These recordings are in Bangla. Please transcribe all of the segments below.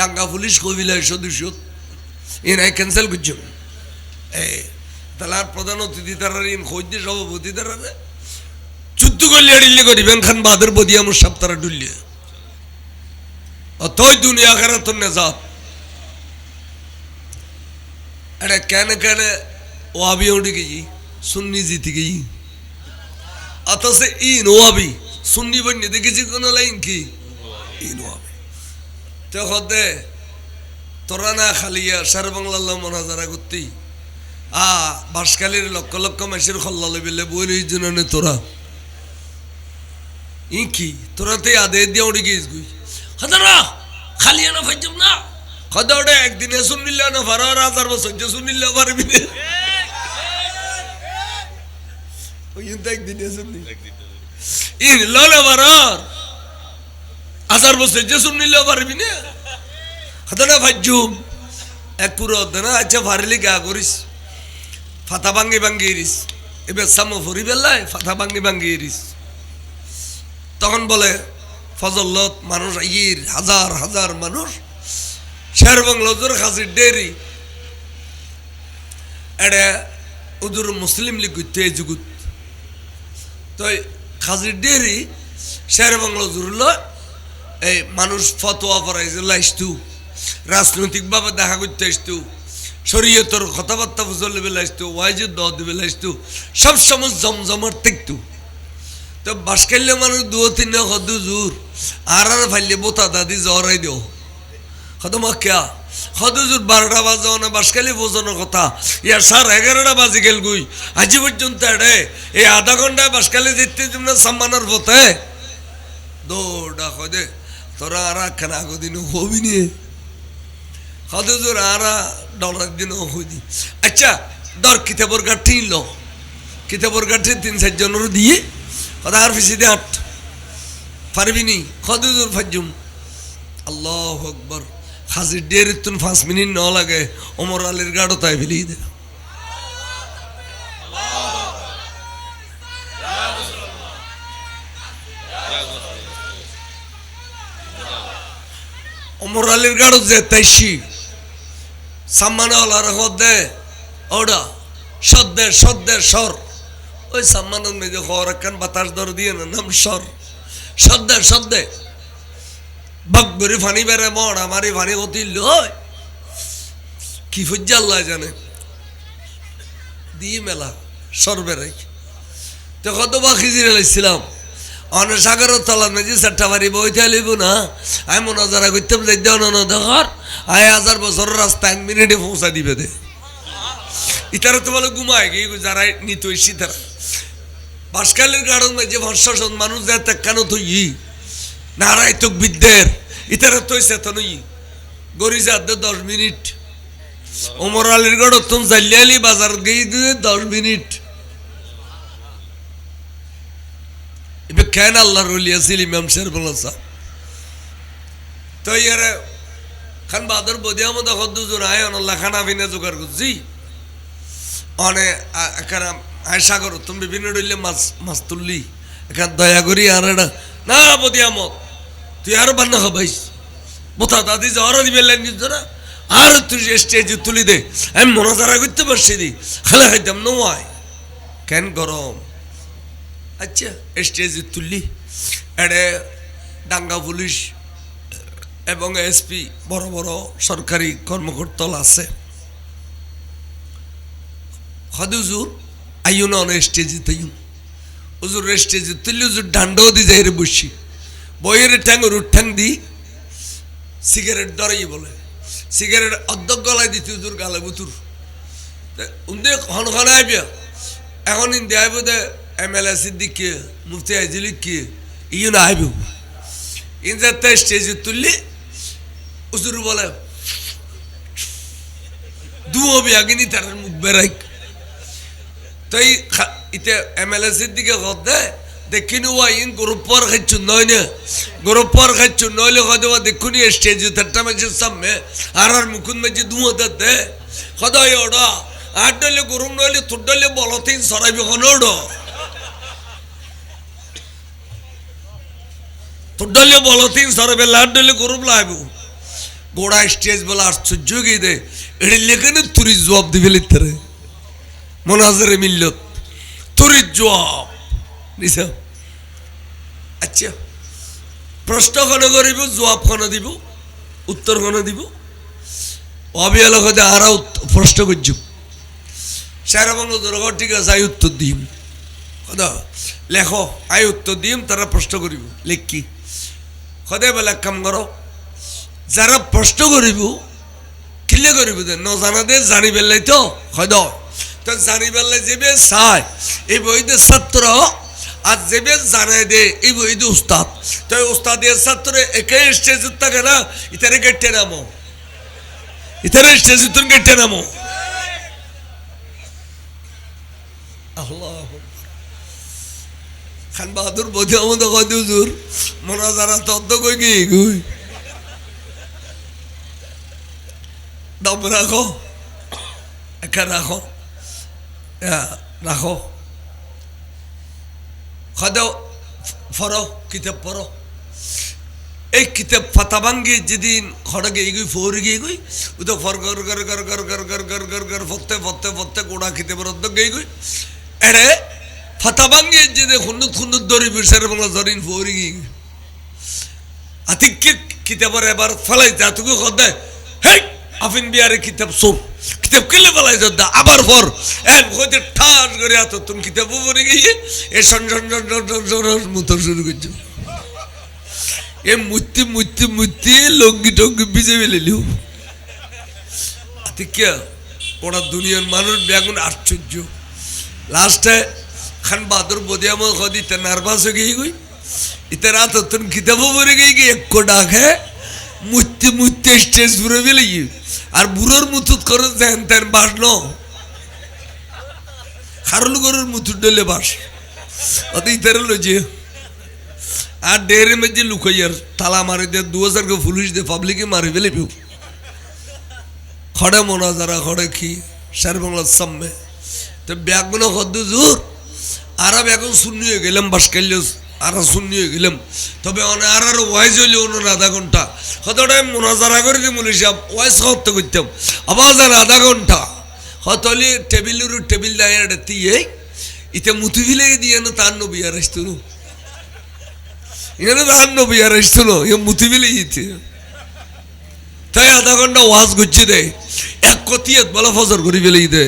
দাঙ্গা পুলিশ কবিলায় সদস্য। এনাই ক্যান্সেল করছ। তাহলে আর প্রধান অতিথি তারা ইন খোঁজ সভাপতি তারা যুদ্ধ করলে ডিল্লি করিবেন খান বাদের বদি আমার সব তারা ডুললিয়ে অতই দুনিয়া খারা তোর নেজাত। এটা কেন কেন ওয়াবি উঠে গেছি, সুন্নি জিতে গেছি। অথচ ইন ওয়াবি সুন্নি বন্যে দেখেছি কোন লাইন কি? ইন ওয়াবি তো হতে তোরা না খালিয়া সার বাংলা মনাজারা করতেই আ বাসকালির লক্ষ লক্ষ মাসের খল্লা লেবেলে বই রই জন্য তোরা। ই কি? তোরা তে আদে দিয়ে উড়ে গিয়েছ গুই হতারা খালিয়া না ফাইজম না? খদা, ওটা একদিনে শুনিলে না আর হাজার বছর যে শুনিলে পারবি না। একদিনে শুনলি ইন ললে বারার হাজার বছর যে শুনিলে পারবি না? হতারা ফাইজুম এক পুরো না আচ্ছা ফারিলি গা করিস। ফাতা ভাঙ্গি ভাঙ্গি এরিস। এবার সামো ফরি বেলায় ফাতা ভাঙ্গি ভাঙ্গি এরিস। তখন বলে, ফজল্লত মানুষ ইর হাজার হাজার মানুষ। শের বাংলাজোর খাসির ডেরি এটা উদুর মুসলিম লীগ এই যুগুত। তো খাসির ডেরি শের বাংলাজোর এই মানুষ ফতোয়া পড়াইছে লাইস্তু রাজনৈতিকভাবে দেখা করতে আসতু। শরীয়তর কথাবার্তা বুঝল দিবে আসতো ওয়াইজে দ দিবে আসতো সব সময় জমজমার দেখতু তো বাসকাইলে মানুষ দু তিন হদু জোর। আর আর ফাইলে বোতা দাদি জরাই দিও। হদ মা কেয়া হদু জোর বারোটা বাজে না বাসকালি বোঝানোর কথা। ইয়ার সার এগারোটা বাজে গেল গুই। আজি পর্যন্ত এড়ে, এই আধা ঘন্টায় বাসকালি যেতে তুমি সম্মানের পথে। দৌড়া হদে তোরা আর খানা আগদিন হবি নিয়ে হদুজুর আরা ডলার দিন হইদি আচ্ছা দর কিতাবর গাঠি ল। কিতাবর গাঠি তিন চারজনের দিয়ে, কথা আর ফিসি দে আট পারবি নি? হদুজুর ফাজুম। আল্লাহ আকবর। হাজির ডের তুন পাঁচ মিনিট ন লাগে অমর আলীর গাড়ো তাই ফেলি দে। অমর আলীর গাড়ো যে তাইছি সাম্মান আল্লাহর দে ওটা সদ্দে সদ্দে, সর। ওই সাম্মানের মেজে হর একখান বাতাস ধর দিয়ে না, নাম সর। সদ্দে সদ্দে। বাগবরি ফানি বেড়ে মর আমারই ফানি অতি কি ফুজ্জা আল্লাহ জানে। দিয়ে মেলা, সর বেড়াই। তো কত বা খিজির অনেক সাগরের তলার মেজি চারটা বাড়ি বইতে লিব না। আমি মনে যারা করতাম যাই দেওয়া না দেখার, আয় হাজার বছরের রাস্তা এক মিনিটে পৌঁছা দিবে দে। ইতারা তো বলে ঘুমায়, কি যারা নিত ইসি তারা বাসকালের গাড়ন যে ভর্ষণ মানুষ যায় কেন তুই নারায় তো বিদ্যের, ইতারা তো চেতনই গরি যাতে দশ মিনিট। ওমর আলীর গড় তুমি জালিয়ালি বাজার গিয়ে দশ মিনিট। কেন আল্লাহ ছিল ইমাম শের বলসা তো ইয়ারে খান বাদর বদিয়া মতো হদ্দুজুর আয় অনল্লা খানা পিনা জোগাড় করছি। অনে এখানে আয়, সাগর, তুমি বিভিন্ন ডইলে মাছ মাছ তুললি। এখান দয়া করি আর এটা, না বদিয়া মত তুই আরও বান্না হবাইস। বোথা দাদি যাওয়ার দিবে লাইন না, আর তুই স্টেজে তুলি দে, আমি মনাজারা করতে পারছি দি খালে খাইতাম নয় কেন গরম? আচ্ছা স্টেজে তুললি এড়ে ডাঙ্গা পুলিশ এবং এসপি বড় বড় সরকারি কর্মকর্তাল আছে হদুজুর আইও না অনেক স্টেজে তাইও হুজুর স্টেজে তুললি হুজুর ডান্ডাও দি যাই রে বসি বইয়ের ঠ্যাং রুট ঠ্যাং দি সিগারেট ধরেই বলে সিগারেট অর্ধক গলায় দিতে হুজুর গালে বুতুর উন্দে খন খন আইবিয়া এখন ইন্দি আইব এম এল এ সিদ্দিক কে মুফতি আইজিলিক কে ইউ না আইব ইন যাতে স্টেজে তুললি হুজুর বলে দুবি আগিনি তার মুখ বেড়াই তাই ইতে এম এল এ সিদ্দিকে কত দেখিনি ওয়া ইন গ্রুপর খাচ্ছু নয় না গ্রুপর খাচ্ছু নইলে কত দেখুনি স্টেজে তারটা মাঝে সামনে আর আর মুকুন মাঝে দুয়া দে সদায় ওড়া আট ডলে গরম নইলে তোর ডলে বলতেই সরাইবি কোন ওড়ো তোর ডলে বলতেই সরাইবে লাট ডলে গরম লাগবে। গোড়া স্টেজ বলে আশ্চর্য গিয়ে দে এটা লেখে না তুরি জবাব দিবে লিখতে রে। মনাজারে মিল্লত? তুরি জবাব। নিছা। আচ্ছা। প্রশ্ন কেন করিব, জবাব কেন দিব, উত্তর কেন দিব। অবিয়াল কথা আরা প্রশ্ন করছু। সারা বাংলা দরকার ঠিক আছে, আই উত্তর দিম। কথা? লেখ, আই উত্তর দিম, তারা প্রশ্ন করিব। লেখ। কি সদায় বেলেগ কাম করো। যারা প্রশ্ন করিব কিলে করিব দে? নজানা দে, জানি পেলাই তো সদ তো জানি পেলাই যেবে চাই, এই বইতে ছাত্র আর যেবে জানাই দে, এই বইতে উস্তাদ। তো উস্তাদের ছাত্র একে স্টেজত থাকে না ইতারে গেটে নামো। ইতারে স্টেজত গেটে নামো। খান বাহাদুর বোঝে আমাদের হুজুর মনে যারা তত্ত্ব কই কি গুই দম রাখো। একা রাখো। রাখো। খাদাও, ফরো, কিতাব পড়ো। এই কিতাব ফাতাবাঙ্গি যেদিন খড়গে এগুই ফোর গিয়ে গই ও তো ফর গর গর গর গর গর গর গর গর গর ফতে ফতে ফতে গোড়া কিতাবের অর্ধ গই গই এরে ফাতাবাঙ্গি যেদে খুন্নুত খুন্নুত দরি বিরসার বাংলা জরিন ফোর গিয়ে গই আতিকে কিতাবের এবার ফলাই যা তুমি কদে হেই, আফিন বিয়ারে কিতাব সোর কিতাব কিলে ফলাই যা আবার ফর এন হইতে ঠাস করে এত তুমি কিতাব পড়ে গিয়ে এ সন সন সন সন সন মুতর শুরু করছ এ মুত্তি মুত্তি মুত্তি লঙ্গি টঙ্গি ভিজে ফেলিলিও আতিকে ওরা দুনিয়ার মানুষ বেগুন আশ্চর্য লাস্টে খান বাহাদুর বদিয়াম কদিতে নার্ভাস হয়ে গিয়ে গই ডাকে মুত্তি মুত্তি স্টেজ পুরো ফেলে গিয়ে আর বুড়োর মুতুত করে দেন তেন বাস ন খারল গরুর মুতুট ডলে বাস অত ইতারে লজে আর ডেরে মেজে লুকাইয়ার তালা মারি দে দু হাজার কে পুলিশ দে পাবলিকে মারি ফেলে পিউ খড়ে মনা যারা খড়ে কি শের বাংলার সামনে তো ব্যাগুলো হদ্দ জোর আর এখন শূন্য হয়ে গেলাম বাস কাইলে আর শূন্য গেলাম। তবে আর আর ওয়াইজ হইলে অন্য আধা ঘণ্টা। কতটাই মোনাজারা করে দিই বলি সাহেব, ওয়াইজ করতে করতাম। আবার যেন আধা ঘণ্টা। হতলি টেবিলের টেবিল দেয় এটা দিয়ে ইতে মুতু ফিলে দিয়ে না তার নবী আর আসতো এখানে তার নবী আর আসতো না এ মুতু ফিলে দিতে তাই আধা ঘণ্টা ওয়াজ করছে দে এক কতিয়াত বলা ফজর করে ফেলে দে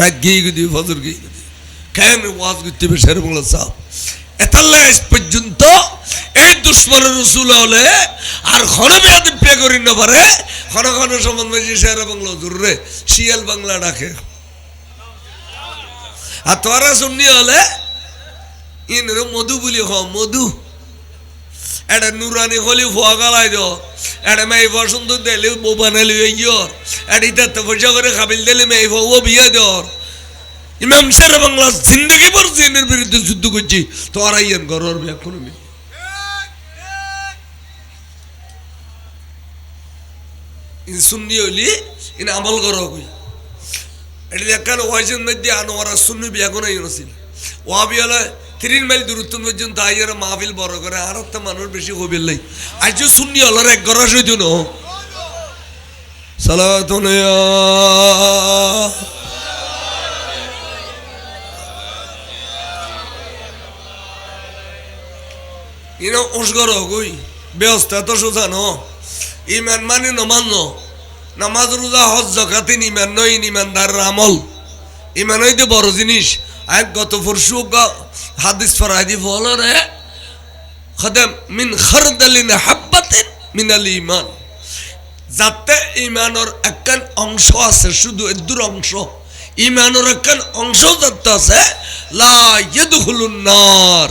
রাত গিয়ে গিয়ে ফজর গিয়ে কেন ওয়াজ করতে হবে শের বাংলা সাহেব এতাল্লা আজ পর্যন্ত এই দুশ্মনের রসুল হলে আর ক্ষণ মেয়াদি পে করি না পারে। ক্ষণ ক্ষণ সম্বন্ধে শের বাংলা জরুরে শিয়াল বাংলা ডাকে। আর তোরা শুননি হলে, ইনর মধু বলি হ, মধু। এটা নুরানি হলি ফোয়া গালাই দিও এটা মেয়ে পছন্দ দিলে, বউ বানালি ইয়র এটা ইতাতে পয়সা করে খাবিল দিলে, মেয়ে ও বিয়ে দেওয়ার ইমাম শের বাংলা জিন্দগি ভর জিনের বিরুদ্ধে যুদ্ধ করছি। তো আর আইয়েন গরর ব্যাকুন সুন্নি হইলি, ইন আমল করো কই। এটা দেখান ওয়াইজের মধ্যে আনো ওরা সুন্নি ব্যাকুন আইন ছিল ওয়াবি হলে তিরিন মাইল দূরত্ব পর্যন্ত আইয়ার মাহফিল বড় করে, আর একটা মানুষ বেশি হবিল লাই আজ সুন্নি হলার এক গড়া সইত ন সালাতুনিয়া ইনো উসগর গই ব্যস্ত এত সোজা ন ইমান মানে নমান্য নামাজ রোজা হজ জকাতিন ইমান নয় ইমানদার আমল ইমান হইতে বড় জিনিস আর গত পরশু হাদিস ফরাইদি ফলরে খদম মিন খরদালিন হাব্বাতিন মিনাল ইমান যাতে ইমানের একখান অংশ আছে শুধু এদুর অংশ ইমানের একখান অংশ যাতে আছে লা ইয়াদখুলুন নার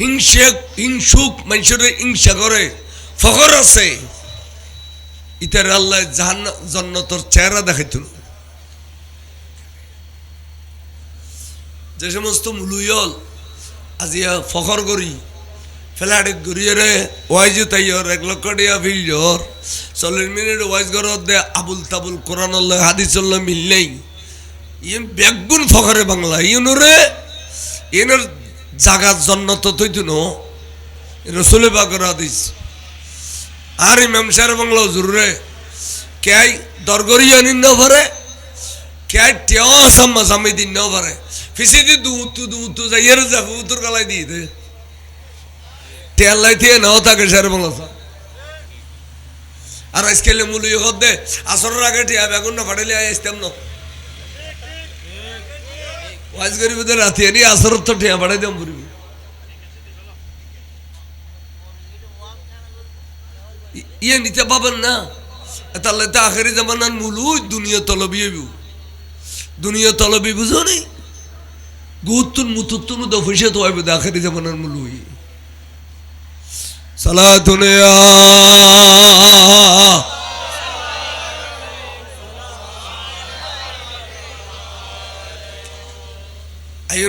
হিংসে হিংসুক মানুষের হিংসা করে, ফখর আছে। ইতার আল্লাহ জাহান জন্নতর চেহারা দেখাইত যে সমস্ত মুলুয়ল আজিয়া ফখর করি ফ্ল্যাট ঘুরিয়ে রে ওয়াইজ তাইয়র, এক লক্ষ টিয়া ফিল্ডর চল্লিশ মিনিট ওয়াইজ ঘরত দে, আবুল তাবুল কোরআন মিল নেই। ইন বেগুন ফখরে বাংলা। ইউনরে ইনের জাগাত জন্নত তৈতু ন। রসুলে বাগর হাদিস। আর ইমাম সাহেব বাংলা জরুরে ক্যাই দরগরি আনিন ন পারে ক্যাই টেও আসাম্মা সামি দিন পারে ফিসি দি দু উত্তু দু উত্তু যাইয়ের যাব উত্তর গালাই দিয়ে দে। তেল লাই দিয়ে নাও থাকে সাহেব বাংলা আর আজকাল মুলি হদ দে, আসরের আগে টিয়া বেগুন না ফাটাইলে আই আসতাম না। ওয়াজ করিব তো রাতি আনি আসরের তো টিয়া ফাটাই দাম পুরিব ইয়ে নিতে পাবেন না তাহলে তো আখেরি জামানার মূল দুনিয়া তলবি দুনিয়া তলবি বুঝো নি গুত্তুন মুতুত্তুন তো ফুসে তো হইব আখেরি জামানার মূল সালাতুনে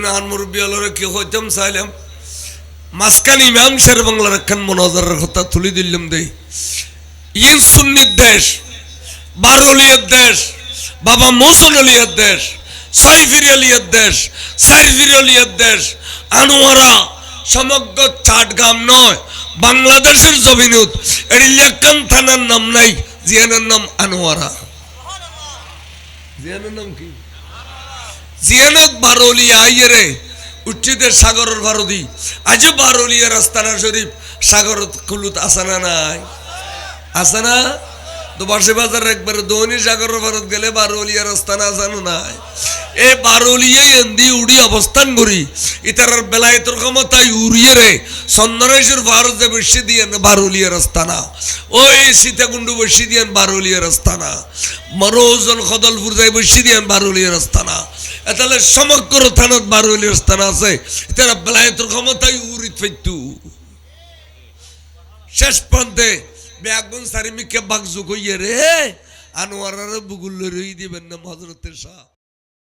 আন মুরব্বী আলোরে কি হইতাম চাইলাম মাঝখানে ইমাম শের বাংলার একখান মনোজারের কথা তুলি দিলাম দেই ইন সুন্নির দেশ বারুলিয়ার দেশ বাবা মোসন আলিয়ার দেশ সাইফির আলিয়ার দেশ সাইফির আলিয়ার দেশ আনোয়ারা সমগ্র চাটগাম নয় বাংলাদেশের জমিনুত এরিলিয়াকান থানার নাম নাই জিয়ানের নাম আনোয়ারা জিয়ানের নাম কি জিয়ানত বারোলিয়া আইয়েরে উচ্চিদের সাগরের ভারতী। আজও বারোলিয়া রাস্তানা শরীফ সাগর খুলুত আসানা নাই? আসানা তো বাসে বাজার একবারে দৈনি সাগরের ভারত গেলে বারোলিয়া রাস্তানা আসানো নাই? এ বারোলিয়াই এন্দি উড়ি অবস্থান করি। ইতার বেলায়তর ক্ষমতায় উড়িয়ে রে চন্দনেশ্বর ভারত যে বসে দিয়েন বারোলিয়া রাস্তানা ওই সীতাকুণ্ডু বসে দিয়েন বারোলিয়া রাস্তানা মরোজন খদলপুর যাই বসে দিয়েন বারোলিয়া রাস্তানা তাহলে সমগ্র থানত বারুলের স্থান আছে। তারা বেলায়তর ক্ষমতায় উড়িত ফেতু শেষ প্রান্তে বেগুন সারিমিকে বাগজুক হইয়ে রে, আনোয়ারারে বুগুল রই দিবেন না হজরতের শাহ